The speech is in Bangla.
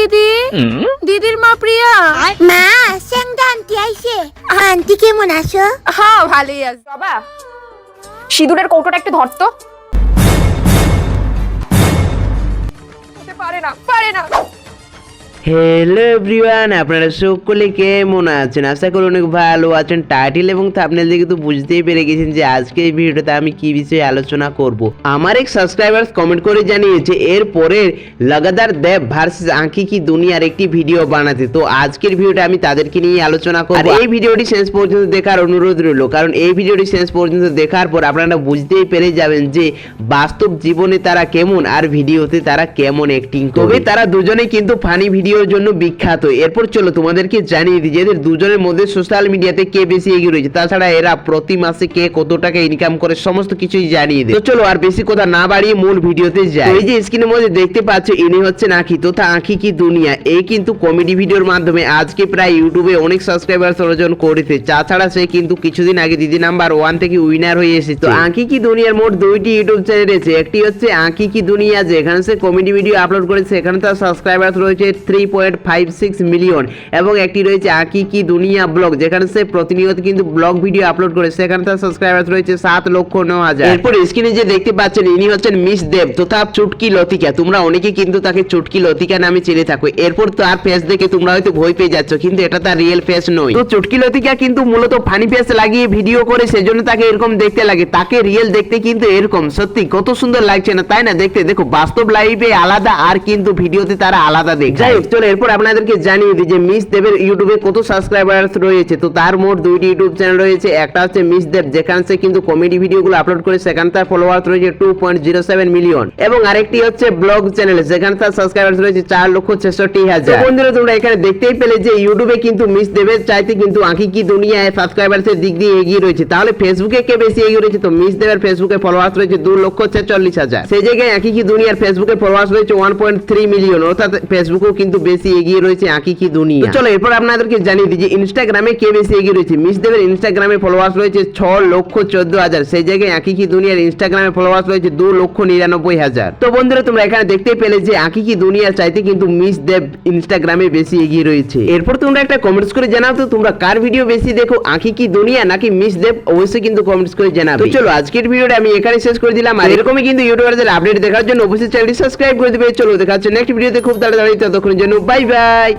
দিদি? দিদির মা প্রিয়া। মা স্যাংটা আন্টি আইছে। আন্টি কেমন আছো? হ্যাঁ ভালোই আছি। বাবা সিঁদুরের কৌটোটা একটু ধরতো পারে না পারে না। হ্যালো এভরিওয়ান আপনারা সকলে কেমন আছেন? আশা করি অনেক ভালো আছেন। টাইটেল এবং থাপনেল দেখে তো বুঝতেই পেরে গেছেন যে আজকে এই ভিডিওতে আমি কি বিষয়ে আলোচনা করব। আমার এক সাবস্ক্রাইবার্স কমেন্ট করে জানিয়েছে এর পরে লাগাতার দেব ভার্সেস আঁকি কি দুনিয়ার একটি ভিডিও বানাতে? তো আজকের ভিডিওটা আমি তাদেরকে নিয়ে আলোচনা করব। এই ভিডিওটি শেষ পর্যন্ত দেখার অনুরোধ রইল কারণ এই ভিডিওটি শেষ পর্যন্ত দেখার পর আপনারা বুঝতেই পেরে যাবেন যে বাস্তব জীবনে তারা কেমন আর ভিডিওতে তারা কেমন অ্যাক্টিং তবে তারা দুজনেই কিন্তু ফানি ভিডিওর জন্য বিখ্যাত। এরপর চলো তোমাদেরকে জানিয়ে দিই যে এদের দুজনের মধ্যে সোশ্যাল মিডিয়াতে কে বেশি এগিয়ে রয়েছে। তাছাড়া এরা প্রতি মাসে কে কত টাকা ইনকাম করে সমস্ত কিছুই জানিয়ে দেয়। তো চলো আর বেশি কথা না বাড়িয়ে মূল ভিডিওতে যাই। এই যে স্ক্রিনের মধ্যে দেখতে পাচ্ছ ইনি হচ্ছেন আঁকি তথা আঁকি কি দুনিয়া? এই কিন্তু কমেডি ভিডিওর মাধ্যমে আজকে প্রায় ইউটিউবে অনেক সাবস্ক্রাইবার অর্জন করেছে। তাছাড়া সে কিন্তু কিছুদিন আগে দিদি নাম্বার ওয়ান থেকে উইনার হয়ে এসেছে। তো আঁকি কি দুনিয়ার মোট দুইটি ইউটিউব চ্যানেল রয়েছে? একটি হচ্ছে আঁকি কি দুনিয়া যেখানে সে কমেডি ভিডিও আপলোড করেছে। সেখানে তার সাবস্ক্রাইবার রয়েছে three point five six million এবং একটি রয়েছে আঁকি কি দুনিয়া ব্লগ যেখানে সে প্রতিনিয়ত কিন্তু ব্লগ ভিডিও আপলোড করে সেখানে তার সাবস্ক্রাইবার রয়েছে সাত লক্ষ ন হাজার। এরপর স্ক্রিনে যে দেখতে পাচ্ছেন ইনি হচ্ছেন মিস দেব তথা চুটকি লতিকা। তোমরা অনেকে কিন্তু তাকে চুটকি লতিকা নামে চিনে থাকো। এরপর তার ফেস দেখে তোমরা হয়তো ভয় পেয়ে যাচ্ছ কিন্তু এটা তার রিয়েল ফেস নয়। তো চুটকি লতিকা কিন্তু মূলত ফানি ফেস লাগিয়ে ভিডিও করে সেজন্য তাকে এরকম দেখতে লাগে। তাকে রিয়েল দেখতে কিন্তু এরকম সত্যি কত সুন্দর লাগছে না তাই না? দেখতে দেখো বাস্তব লাইফে আলাদা আর কিন্তু ভিডিওতে তারা আলাদা দেখ। যাই হোক চলো, এরপর আপনাদেরকে জানিয়ে দিই যে মিস দেবের ইউটিউবে কত সাবস্ক্রাইবার রয়েছে। তো তার মোট দুইটি ইউটিউব চ্যানেল রয়েছে, একটা হচ্ছে মিস দেব, যেখানে সে কিন্তু কমেডি ভিডিওগুলো আপলোড করে সেখানে তার ফলোয়ার্স রয়েছে two point zero seven million এবং আরেকটি হচ্ছে ব্লগ চ্যানেল যেখানে তার সাবস্ক্রাইবার রয়েছে চার লক্ষ ছেষট্টি হাজার। বন্ধুরা, তোমরা এখানে দেখতেই পেলে যে ইউটিউবে কিন্তু মিস দেবের চাইতে কিন্তু আঁকি কি দুনিয়ায় সাবস্ক্রাইবার্সের দিক দিয়ে এগিয়ে রয়েছে। তাহলে ফেসবুকে কে বেশি এগিয়ে রয়েছে? তো মিস দেবের ফেসবুকে ফলোয়ার্স রয়েছে দু লক্ষ ছেচল্লিশ হাজার। সেই জায়গায় আঁকি কি দুনিয়ার ফেসবুকে ফলোয়ার্স রয়েছে ওয়ান পয়েন্ট থ্রি মিলিয়ন অর্থাৎ ফেসবুকেও কিন্তু বেশি এগিয়ে রয়েছে আঁকি কি দুনিয়া? চলো, এরপর আপনাদেরকে জানিয়ে দিই যে ইনস্টাগ্রামে কে বেশি এগিয়ে রয়েছে। মিস দেবের ইনস্টাগ্রামে ফলোয়ার্স রয়েছে ছ লক্ষ চোদ্দ হাজার। সেই জায়গায় আঁকি কি দুনিয়ার ইনস্টাগ্রামে ফলোয়ার্স রয়েছে দু লক্ষ নিরানব্বই হাজার। তো বন্ধুরা, তোমরা এখানে পেলে যে আঁকি কি দুনিয়ার চাইতে কিন্তু মিস দেব ইনস্টাগ্রামে বেশি এগিয়ে রয়েছে। এরপর তোমরা একটা কমেন্টস করে জানাও তো, তোমরা কার ভিডিও বেশি দেখো, আঁকি কি দুনিয়া নাকি মিস দেব? অবশ্যই কিন্তু কমেন্টস করে জানাবে। চলো, আজকের ভিডিওটা আমি এখানে শেষ করে দিলাম। আর এরকমই কিন্তু ইউটিউবারদের আপডেট দেখার জন্য অবশ্যই চ্যানেলটি সাবস্ক্রাইব করে দিবে। চলো, দেখা হচ্ছে নেক্সট ভিডিওতে খুব তাড়াতাড়ি, ততক্ষণের জন্য বাই বাই